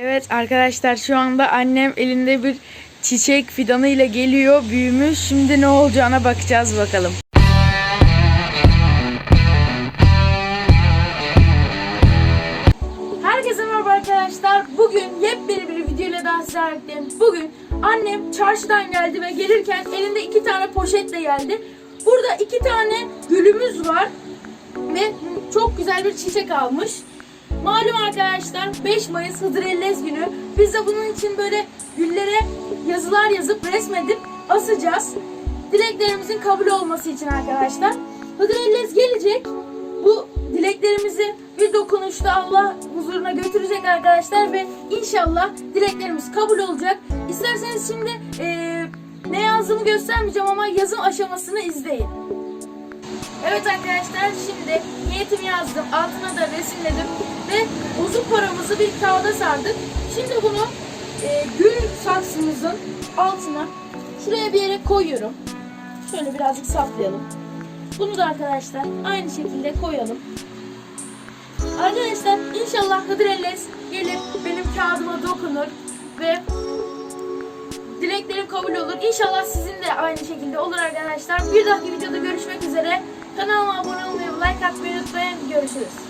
Evet arkadaşlar şu anda annem elinde bir çiçek fidanı ile geliyor büyümüş. Şimdi ne olacağına bakacağız bakalım. Herkese merhaba arkadaşlar. Bugün yepyeni bir video ile daha sizlerle birlikteyim. Bugün annem çarşıdan geldi ve gelirken elinde iki tane poşetle geldi. Burada iki tane gülümüz var ve çok güzel bir çiçek almış. Malum arkadaşlar 5 Mayıs Hıdrellez günü. Biz de bunun için böyle güllere yazılar yazıp resmedip asacağız. Dileklerimizin kabul olması için arkadaşlar. Hıdrellez gelecek. Bu dileklerimizi bir dokunuşta Allah huzuruna götürecek arkadaşlar ve inşallah dileklerimiz kabul olacak. İsterseniz şimdi eee, ne yazdığımı göstermeyeceğim ama yazım aşamasını izleyin. Evet arkadaşlar şimdi niyetimi yazdım. Altına da resimledim. Paramızı bir kağıda sardık. Şimdi bunu e, gül saksımızın altına şuraya bir yere koyuyorum. Şöyle birazcık saplayalım. Bunu da arkadaşlar aynı şekilde koyalım. Arkadaşlar inşallah Hıdrellez gelir benim kağıdıma dokunur ve dileklerim kabul olur. İnşallah sizin de aynı şekilde olur arkadaşlar. Bir dahaki videoda görüşmek üzere. Kanalıma abone olmayı, like atmayı unutmayın. Görüşürüz.